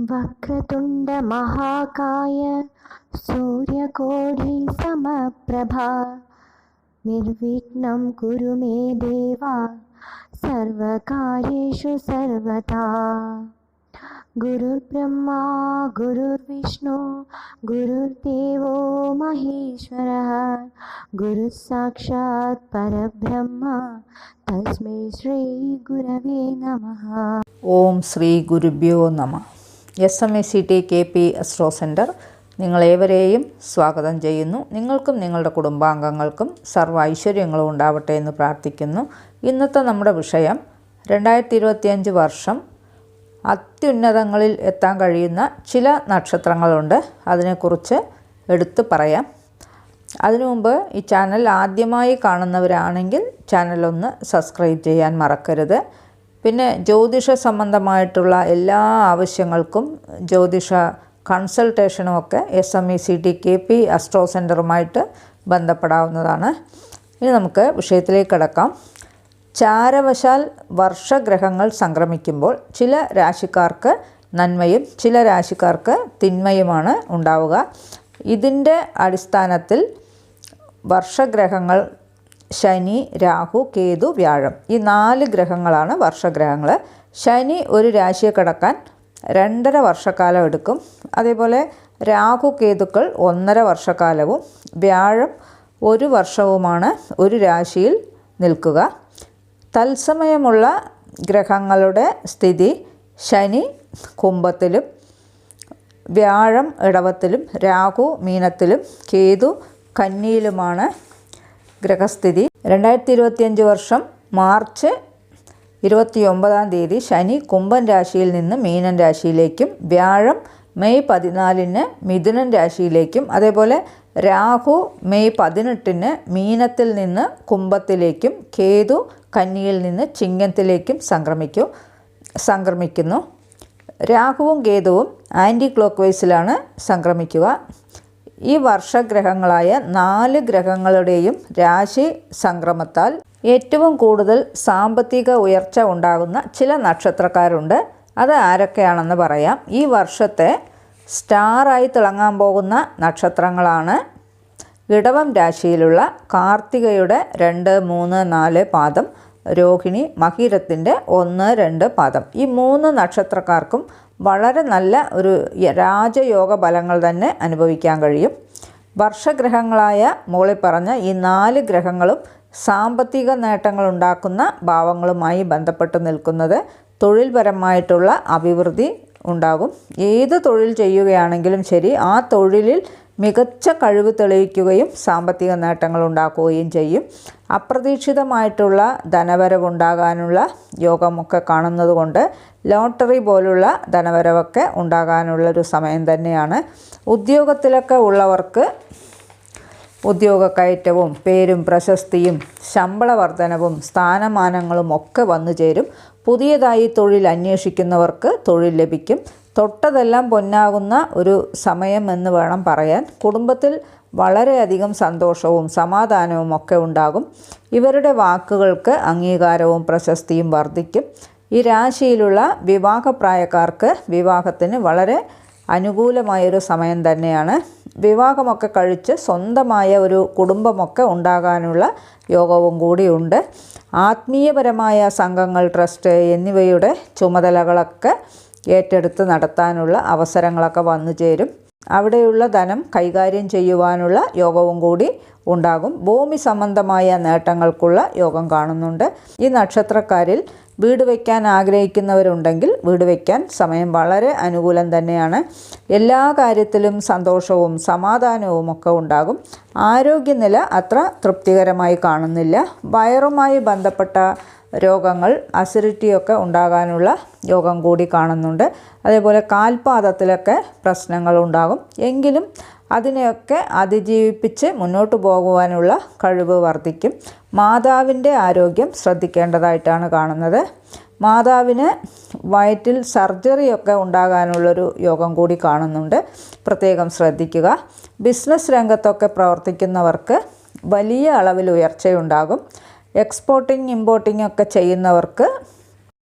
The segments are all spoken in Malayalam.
वक्रतुंड महाकाय वक्रतुण्डमहाकाय सूर्यकोढिसमप्रभा निर्विघ्न कुरु मे देवा सर्वकार्येषु सर्वदा गुरुर्ब्रह्मा, गुरुर्विष्णु, गुरुर्देवो महेश्वरः। गुरुसाक्षात् परब्रह्म, तस्मै श्रीगुरवे नमः। ओम श्री गुरुभ्यो नमः। S M A C T K P astro centre നിങ്ങളേവരെയും സ്വാഗതം ചെയ്യുന്നു. നിങ്ങൾക്കും നിങ്ങളുടെ കുടുംബാംഗങ്ങൾക്കും സർവ ഐശ്വര്യങ്ങളും ഉണ്ടാവട്ടെ എന്ന് പ്രാർത്ഥിക്കുന്നു. ഇന്നത്തെ നമ്മുടെ വിഷയം രണ്ടായിരത്തി ഇരുപത്തിയഞ്ച് വർഷം അത്യുന്നതങ്ങളിൽ എത്താൻ കഴിയുന്ന ചില നക്ഷത്രങ്ങളുണ്ട്. അതിനെക്കുറിച്ച് എടുത്തു പറയാം. അതിനു മുമ്പ് ഈ ചാനൽ ആദ്യമായി കാണുന്നവരാണെങ്കിൽ ചാനലൊന്ന് സബ്സ്ക്രൈബ് ചെയ്യാൻ മറക്കരുത്. പിന്നെ ജ്യോതിഷ സംബന്ധമായിട്ടുള്ള എല്ലാ ആവശ്യങ്ങൾക്കും ജ്യോതിഷ കൺസൾട്ടേഷനും ഒക്കെ S M E C T K P astro സെന്ററുമായിട്ട് ബന്ധപ്പെടാവുന്നതാണ്. ഇനി നമുക്ക് വിഷയത്തിലേക്ക് കിടക്കാം. ചാരവശാൽ വർഷഗ്രഹങ്ങൾ സംക്രമിക്കുമ്പോൾ ചില രാശിക്കാർക്ക് നന്മയും ചില രാശിക്കാർക്ക് തിന്മയുമാണ് ഉണ്ടാവുക. ഇതിന്റെ അടിസ്ഥാനത്തിൽ വർഷഗ്രഹങ്ങൾ ശനി രാഹു കേതു വ്യാഴം. ഈ നാല് ഗ്രഹങ്ങളാണ് വർഷഗ്രഹങ്ങൾ ശനി ഒരു രാശിയെ കടക്കാൻ രണ്ടര വർഷക്കാലം എടുക്കും. അതേപോലെ രാഹു കേതുക്കൾ ഒന്നര വർഷക്കാലവും വ്യാഴം ഒരു വർഷവുമാണ് ഒരു രാശിയിൽ നിൽക്കുക. തത്സമയമുള്ള ഗ്രഹങ്ങളുടെ സ്ഥിതി ശനി കുംഭത്തിലും വ്യാഴം ഇടവത്തിലും രാഹു മീനത്തിലും കേതു കന്നിയിലുമാണ് ഗ്രഹസ്ഥിതി. രണ്ടായിരത്തി ഇരുപത്തിയഞ്ച് വർഷം മാർച്ച് ഇരുപത്തി ഒമ്പതാം തീയതി ശനി കുംഭൻ രാശിയിൽ നിന്ന് മീനൻ രാശിയിലേക്കും വ്യാഴം മെയ് പതിനാലിന് മിഥുനൻ രാശിയിലേക്കും അതേപോലെ രാഹു മെയ് പതിനെട്ടിന് മീനത്തിൽ നിന്ന് കുംഭത്തിലേക്കും കേതു കന്നിയിൽ നിന്ന് ചിങ്ങത്തിലേക്കും സംക്രമിക്കും സംക്രമിക്കുന്നു. രാഹുവും കേതുവും ആന്റി ക്ലോക്ക് വൈസിലാണ് സംക്രമിക്കുക. ഈ വർഷഗ്രഹങ്ങളായ നാല് ഗ്രഹങ്ങളുടെയും രാശി സംക്രമത്താൽ ഏറ്റവും കൂടുതൽ സാമ്പത്തിക ഉയർച്ച ഉണ്ടാകുന്ന ചില നക്ഷത്രക്കാരുണ്ട്. അത് ആരൊക്കെയാണെന്ന് പറയാം. ഈ വർഷത്തെ സ്റ്റാറായി തിളങ്ങാൻ പോകുന്ന നക്ഷത്രങ്ങളാണ് ഇടവം രാശിയിലുള്ള കാർത്തികയുടെ രണ്ട് മൂന്ന് നാല് പാദം രോഹിണി മകീരത്തിന്റെ ഒന്ന് രണ്ട് പദം. ഈ മൂന്ന് നക്ഷത്രക്കാർക്കും വളരെ നല്ല ഒരു രാജയോഗ ഫലങ്ങൾ തന്നെ അനുഭവിക്കാൻ കഴിയും. വർഷഗ്രഹങ്ങളായ മുകളിൽ പറഞ്ഞ ഈ നാല് ഗ്രഹങ്ങളും സാമ്പത്തിക നേട്ടങ്ങൾ ഉണ്ടാക്കുന്ന ഭാവങ്ങളുമായി ബന്ധപ്പെട്ട് നിൽക്കുന്നത് തൊഴിൽപരമായിട്ടുള്ള അഭിവൃദ്ധി ഉണ്ടാകും. ഏത് തൊഴിൽ ചെയ്യുകയാണെങ്കിലും ശരി ആ തൊഴിലിൽ മികച്ച കഴിവ് തെളിയിക്കുകയും സാമ്പത്തിക നേട്ടങ്ങൾ ഉണ്ടാക്കുകയും ചെയ്യും. അപ്രതീക്ഷിതമായിട്ടുള്ള ധനവരവുണ്ടാകാനുള്ള യോഗമൊക്കെ കാണുന്നത് കൊണ്ട് ലോട്ടറി പോലുള്ള ധനവരവൊക്കെ ഉണ്ടാകാനുള്ളൊരു സമയം തന്നെയാണ്. ഉദ്യോഗത്തിലൊക്കെ ഉള്ളവർക്ക് ഉദ്യോഗക്കയറ്റവും പേരും പ്രശസ്തിയും ശമ്പള വർധനവും സ്ഥാനമാനങ്ങളും ഒക്കെ വന്നു ചേരും പുതിയതായി തൊഴിൽ അന്വേഷിക്കുന്നവർക്ക് തൊഴിൽ ലഭിക്കും. തൊട്ടതെല്ലാം പൊന്നാകുന്ന ഒരു സമയം എന്ന് വേണം പറയാൻ. കുടുംബത്തിൽ വളരെയധികം സന്തോഷവും സമാധാനവും ഒക്കെ ഉണ്ടാകും. ഇവരുടെ വാക്കുകൾക്ക് അംഗീകാരവും പ്രശസ്തിയും വർദ്ധിക്കും. ഈ രാശിയിലുള്ള വിവാഹപ്രായക്കാർക്ക് വിവാഹത്തിന് വളരെ അനുകൂലമായൊരു സമയം തന്നെയാണ്. വിവാഹമൊക്കെ കഴിച്ച് സ്വന്തമായ ഒരു കുടുംബമൊക്കെ ഉണ്ടാകാനുള്ള യോഗവും കൂടിയുണ്ട് ആത്മീയപരമായ സംഘങ്ങൾ ട്രസ്റ്റ് എന്നിവയുടെ ചുമതലകളൊക്കെ ഏറ്റെടുത്ത് നടത്താനുള്ള അവസരങ്ങളൊക്കെ വന്നു ചേരും. അവിടെയുള്ള ധനം കൈകാര്യം ചെയ്യുവാനുള്ള യോഗവും കൂടി ഉണ്ടാകും. ഭൂമി സംബന്ധമായ നേട്ടങ്ങൾക്കുള്ള യോഗം കാണുന്നുണ്ട്. ഈ നക്ഷത്രക്കാരിൽ വീട് വയ്ക്കാൻ ആഗ്രഹിക്കുന്നവരുണ്ടെങ്കിൽ വീട് വയ്ക്കാൻ സമയം വളരെ അനുകൂലം തന്നെയാണ്. എല്ലാ കാര്യത്തിലും സന്തോഷവും സമാധാനവും ഒക്കെ ഉണ്ടാകും. ആരോഗ്യനില അത്ര തൃപ്തികരമായി കാണുന്നില്ല. വയറുമായി ബന്ധപ്പെട്ട രോഗങ്ങൾ അസിഡിറ്റിയൊക്കെ ഉണ്ടാകാനുള്ള യോഗം കൂടി കാണുന്നുണ്ട്. അതേപോലെ കാൽപാദത്തിലൊക്കെ പ്രശ്നങ്ങൾ ഉണ്ടാകും. എങ്കിലും അതിനെയൊക്കെ അതിജീവിപ്പിച്ച് മുന്നോട്ട് പോകുവാനുള്ള കഴിവ് വർദ്ധിക്കും. മാതാവിന്റെ ആരോഗ്യം ശ്രദ്ധിക്കേണ്ടതായിട്ടാണ് കാണുന്നത്. മാതാവിന് വയറ്റിൽ സർജറിയൊക്കെ ഉണ്ടാകാനുള്ളൊരു യോഗം കൂടി കാണുന്നുണ്ട്. പ്രത്യേകം ശ്രദ്ധിക്കുക. ബിസിനസ് രംഗത്തൊക്കെ പ്രവർത്തിക്കുന്നവർക്ക് വലിയ അളവിൽ ഉയർച്ചയുണ്ടാകും. എക്സ്പോർട്ടിങ് ഇമ്പോർട്ടിങ് ഒക്കെ ചെയ്യുന്നവർക്ക്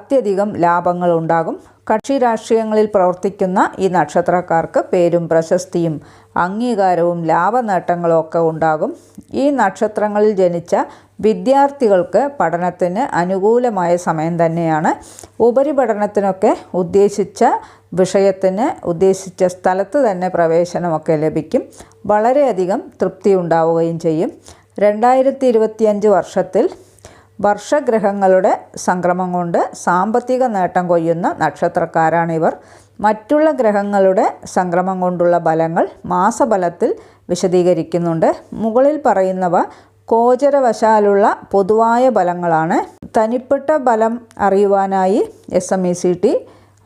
അത്യധികം ലാഭങ്ങൾ ഉണ്ടാകും കക്ഷി രാഷ്ട്രീയങ്ങളിൽ പ്രവർത്തിക്കുന്ന ഈ നക്ഷത്രക്കാർക്ക് പേരും പ്രശസ്തിയും അംഗീകാരവും ലാഭനേട്ടങ്ങളും ഒക്കെ ഉണ്ടാകും. ഈ നക്ഷത്രങ്ങളിൽ ജനിച്ച വിദ്യാർത്ഥികൾക്ക് പഠനത്തിന് അനുകൂലമായ സമയം തന്നെയാണ്. ഉപരിപഠനത്തിനൊക്കെ ഉദ്ദേശിച്ച വിഷയത്തിന് ഉദ്ദേശിച്ച സ്ഥലത്ത് തന്നെ പ്രവേശനമൊക്കെ ലഭിക്കും. വളരെയധികം തൃപ്തി ഉണ്ടാവുകയും ചെയ്യും. രണ്ടായിരത്തി ഇരുപത്തിയഞ്ച് വർഷത്തിൽ വർഷഗ്രഹങ്ങളുടെ സംക്രമം കൊണ്ട് സാമ്പത്തിക നേട്ടം കൊയ്യുന്ന നക്ഷത്രക്കാരാണിവർ. മറ്റുള്ള ഗ്രഹങ്ങളുടെ സംക്രമം കൊണ്ടുള്ള ഫലങ്ങൾ മാസബലത്തിൽ വിശദീകരിക്കുന്നുണ്ട്. മുകളിൽ പറയുന്നവ കോചരവശാലുള്ള പൊതുവായ ഫലങ്ങളാണ്. തനിപ്പെട്ട ഫലം അറിയുവാനായി S M E C T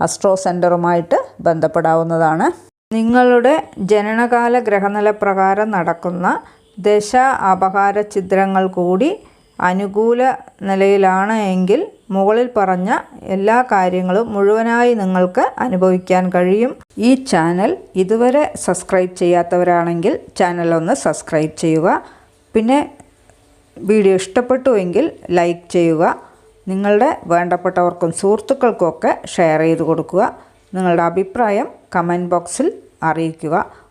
astro സെന്ററുമായിട്ട് ബന്ധപ്പെടാവുന്നതാണ്. നിങ്ങളുടെ ജനനകാല ഗ്രഹനില പ്രകാരം നടക്കുന്ന ദശ അപഹാര ചിത്രങ്ങൾ കൂടി അനുകൂല നിലയിലാണ് എങ്കിൽ മുകളിൽ പറഞ്ഞ എല്ലാ കാര്യങ്ങളും മുഴുവനായി നിങ്ങൾക്ക് അനുഭവിക്കാൻ കഴിയും. ഈ ചാനൽ ഇതുവരെ സബ്സ്ക്രൈബ് ചെയ്യാത്തവരാണെങ്കിൽ ചാനൽ ഒന്ന് സബ്സ്ക്രൈബ് ചെയ്യുക. പിന്നെ വീഡിയോ ഇഷ്ടപ്പെട്ടുവെങ്കിൽ ലൈക്ക് ചെയ്യുക. നിങ്ങളുടെ വേണ്ടപ്പെട്ടവർക്കും സുഹൃത്തുക്കൾക്കുമൊക്കെ ഷെയർ ചെയ്ത് കൊടുക്കുക. നിങ്ങളുടെ അഭിപ്രായം കമന്റ് ബോക്സിൽ അറിയിക്കുക.